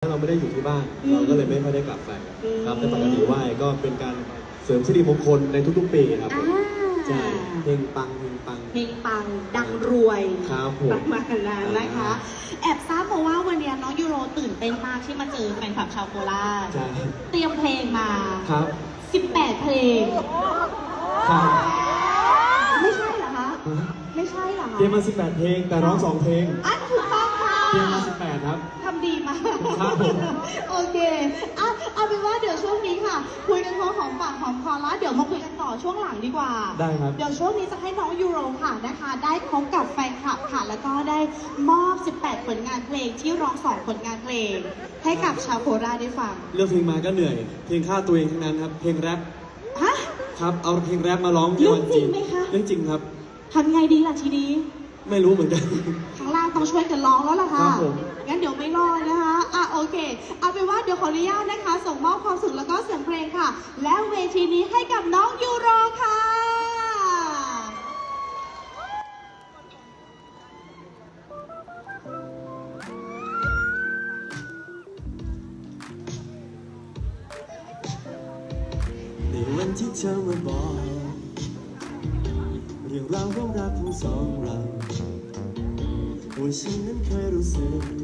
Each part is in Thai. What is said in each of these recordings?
เราไม่ได้อยู่ที่บ้านอืมเราก็เลยไม่ค่อยได้กลับไปอืมครับแต่ปกติไหว้ก็เป็นการเสริมสิริมงคลในทุกๆปีครับผมอ่าใช่เพลงปังเพลงปังเพลงปังดังรวยครับผมประมาณนั้นนะคะ แอบทราบมาว่าวันนี้น้องยูโรตื่นเต้นมากที่มาเจอแฟนคลับชาวโคราชใช่เตรียมเพลงมาครับ 18 เพลงครับไม่ใช่เหรอคะ ไม่ใช่เหรอคะเตรียมมา 18 เพลงแต่ร้อง 2 เพลง อันถูกต้องค่ะเตรียมมา18ครับ ทำดีมาก ครับผม โอเคอะเอาเป็นว่าเดี๋ยวช่วงนี้ค่ะ คุยกันพอหอมปากหอมคอแล้วเดี๋ยวมาคุยกันต่อช่วงหลังดีกว่า ได้ครับ เดี๋ยวช่วงนี้จะให้น้องยูโรค่ะนะคะ ได้พบกับแฟนคลับค่ะ แล้วก็ได้มอบ 18 ผลงานเพลงที่ร้องสองผลงานเพลง ให้กับชาวโคราชได้ฟัง เลือกเพลงมาก็เหนื่อย เพลงฆ่าตัวเองทั้งนั้นครับ เพลงแรปฮะ ครับ เอาเพลงแรปมาร้องที่เรื่วัองนจริจีงนไหมคะ เรื่องจริงครับ ทำไงดีล่ะทีนี้ ไม่รู้เหมือนกันข้างล่าง ต้องช่วยกันร้องแล้วล่ะค่ะ ครับผมงั้นเดี๋ยวไม่รอดนะคะ อะโอเค เอาเป็นว่าเดี๋ยวขออนุญาตนะคะ ส่งมอบความสุขแล้วก็เสียงเพลงค่ะ และเวทีนี้ให้กับน้องยูโรค่ะ ในวันที่เธอมาบอก เรื่องราวของรักของสองเรา ว่าฉันนั้น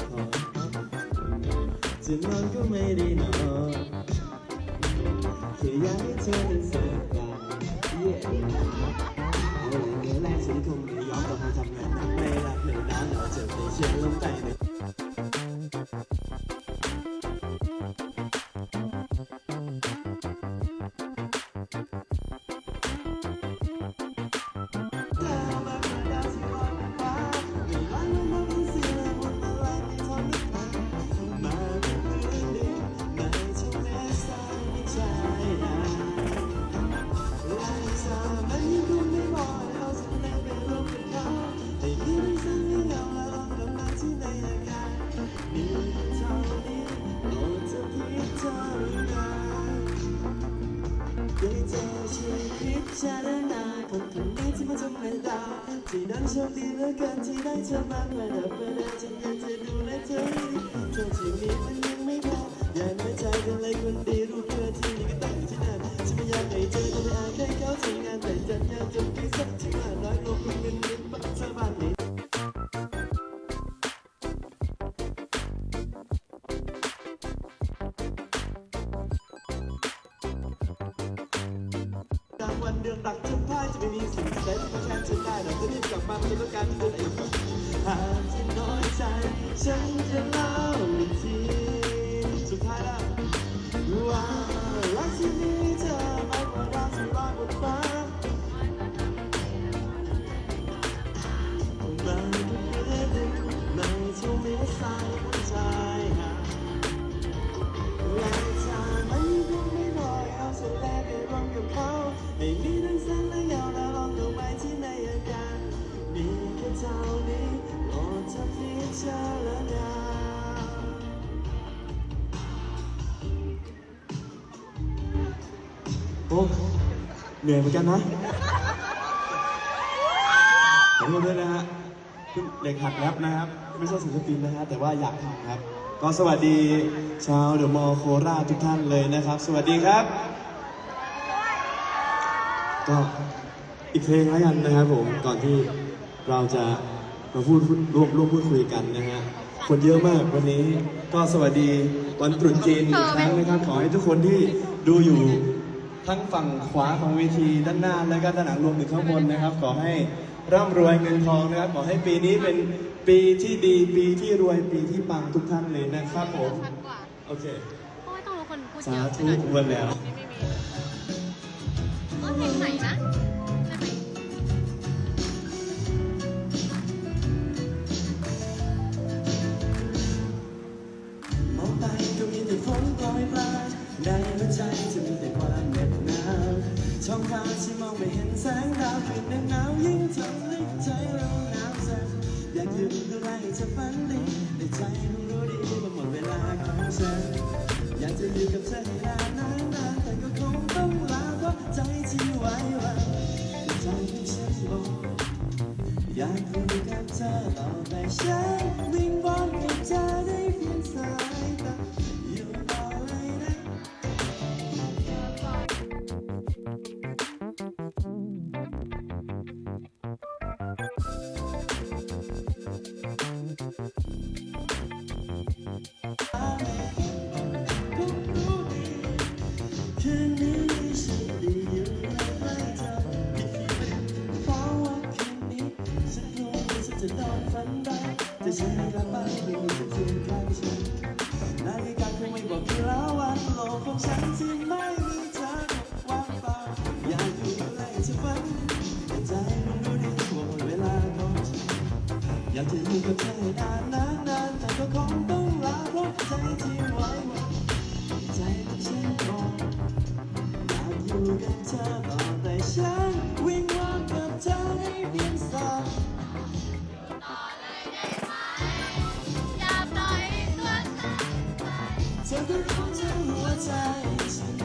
พอจะนอนก็ไม่ได้นอนแค่อยากให้เธอได้สบาย Yeah เอาแรงเงินแรกฉันคงไม่ยอมต้องมาทำงานหนักไม่รักไม่นานเราจะไม่เชื่อลมใจในไประดับประดาฉันอยากจะดูแลเธอให้ดีโชคที่มีมันยังไม่พออยากมาใจกันเลยคนดีรู้เพื่อที่นี่ก็ตั้งอยู่ที่นั่นฉันไม่อยากให้เจอก็ไมอาจให้เขาทำงานแต่จัดงานจนกี่สัก วันเดือนรักจนพ่ายจะไม่มีสิ่งใดที่มาแทนฉันได้หรอกจะรีบกลับมาเป็นต้องการที่เธอได้อยู่หากที่น้อยใจ ฉันจะเล่าอีกทีสุดท้ายแล้วว่า อ้เหนื่อยเหมือนกันนะขอบคุณด้วยนะฮะเพิ่งเด็กหัดแรปนะครับ ไม่ใช่ศิลปินนะฮะ แต่ว่าอยากทำครับ ก็สวัสดีชาวเดอะมอลล์โคราชทุกท่านเลยนะครับ สวัสดีครับ ก็อีกเพลงแล้วกันนะครับผม ก่อนที่เราจะมาพูดพูดร่วมร่วมพูดคุยกันนะฮะ คนเยอะมากวันนี้ ก็สวัสดีวันตรุษจีนอีกครั้งนะครับ ขอให้ทุกคนที่ดูอยู่ ทั้งฝั่งขวาของเวทีด้านหน้าและก็ด้านหลังรวมถึงข้างบนนะครับ ขอให้ร่ำรวยเงินทองนะครับ ขอให้ปีนี้เป็นปีที่ดีปีที่รวยปีที่ปังทุกท่านเลยนะครับผมชัดกว่าโอเคเพราะว่าต้องรู้คนพูดสาเยอะธุวันแล้วนี่ไม่มีก็เพลงใหม่นะ แสงดาวคืนหนาวยิ่งทำให้ใจเราหนาวสั่นอยากอยู่ดูแลให้เธอฝันดีแต่ใจมันรู้ดีว่าหมดเวลาของฉันอยากจะอยู่กับเธอให้นานนานนานแต่ก็คงต้องลาเพราะใจที่ไว้วันใจของฉันบอกอยากอยู่กับเธอต่อไปฉัน ฉันได้แต่ฉันไม่กลับบ้านไม่มีเสียงข้างฉันนาฬิกาคงไม่บอกกี่แล้ววันโลกของฉันที่ไม่มีเธอว่างเปล่าอยากอยู่ใกล้เธอฝันแต่ใจมันรู้ดีว่าหมดเวลาของฉันอยากจะอยู่กับเธอนานนานนานแต่ก็คงต้องลาเพราะใจที่ไว้วันใจของฉันบอกอยากอยู่กับเธอต่อแต่ฉันวิงวอนกับเธอให้เพียงสายอย่าปล่อยตัวฉันเธอก็รู้ทั้งหัวใจฉันท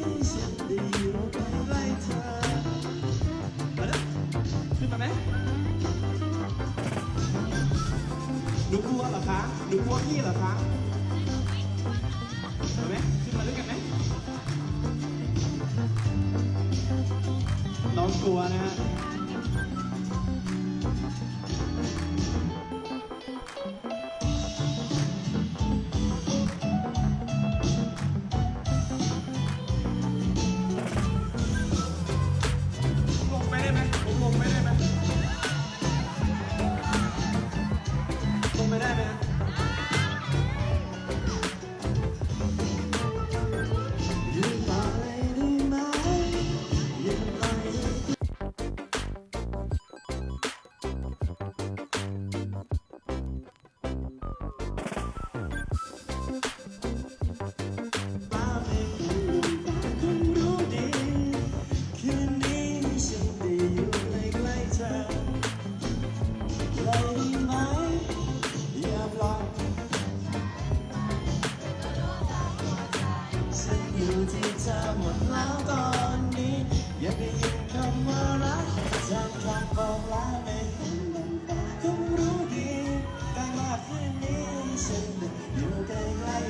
ี่ฉันได้อยู่ใกล้ๆเธอมาแล้วขึ้นมาไหมหนูกลัวเหรอคะหนูกลัวพี่เหรอคะ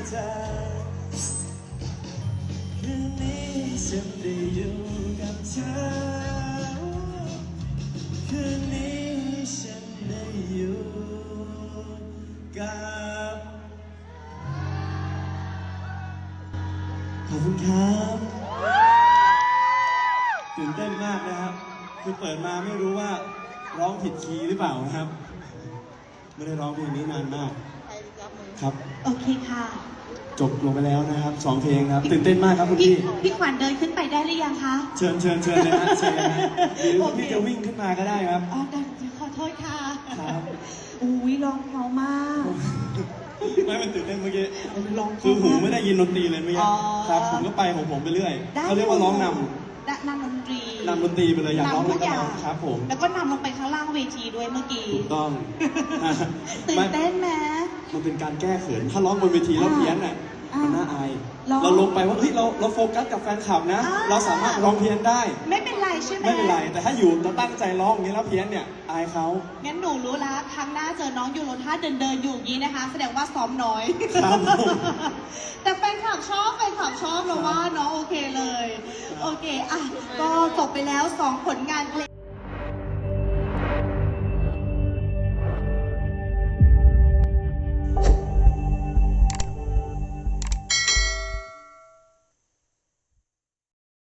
เธอคืนนี้ฉันได้อยู่กับเธอคืนนี้ฉันได้อยู่กับขอบคุณครับตื่นเต้นมากนะครับ คือเปิดมาไม่รู้ว่าร้องผิดคีย์หรือเปล่านะครับ ไม่ได้ร้องเพลงนี้นานมากครับ โอเคค่ะ จบลงไปแล้วนะครับสองเพลงครับตื่นเต้นมากครับคุณพี่พี่ พี่ขวัญเดินขึ้นไปได้หรือยังคะ เชิญเชิญเชิญเลยฮะเชิญเลยฮะหรือโอว่าเคพี่จะวิ่งขึ้นมาก็ได้ครับ อ๋อได้ขอโทษค่ะครับอุ้ยร้องเพราะมากไม่มันตื่นเต้นเมื่อกี้ร้องเพคือราะหูมากไม่ได้ยินดนตรีเลยเมื่อกี้อ๋อครับผมก็ไปของผมไปเรื่อยได้เขาเรียกว่าร้องนได้นำดนตรีำนำดนตรีไปเลยอยากร้องนำเลทุยกก็อย่าร้องงครับผม แล้วก็นำลงไปข้างล่างเวทีด้วยเมื่อกี้ ถูกต้อง ตื่นไม่เต้นไหม มันเป็นการแก้เขินถ้าร้องบนเวทีแล้วเพี้ยนอะอะมันน่าอายหรอเราลงไปว่าเฮ้ยเราเราโฟกัสกับแฟนคลับนะอ่าเราสามารถร้องเพี้ยนได้ ไม่เป็นไรใช่ไหมไม่เป็นไร แต่ถ้าอยู่เราตั้งใจร้องอย่างนี้แล้วเพี้ยนเนี่ยอายเขางั้นหนูรู้ละครั้งหน้าเจอน้องยูโรถ้าเดินเดินๆอยู่อย่างนี้นะคะ แสดงว่าซ้อมน้อยครับผมแต่แฟนคลับชอบแฟนคลับชอบเราว่าน้องโอเคเลย โอเคอะก็จบไปแล้ว2ผลงานเพลง